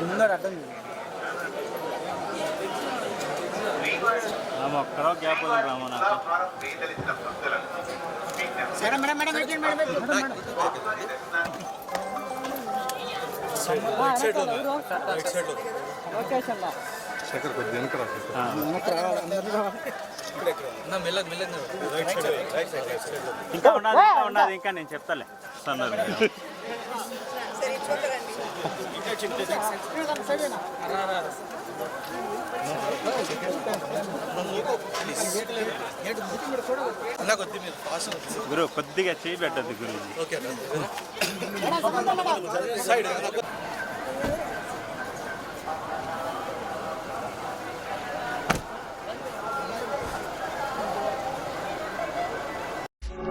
முன்னாடி அட்டன் ஆமா அக்கடோ கேப் Rama madam madam madam madam madam right side right side okay sir Shekhar. అందరూ రావాలి ఇంకా ఉన్నది ఇంకా ఉన్నది ఇంకా నేను చెప్తాలే. సన్నది గురు కొద్దిగా చేయి పెట్టద్దు గురుజీ.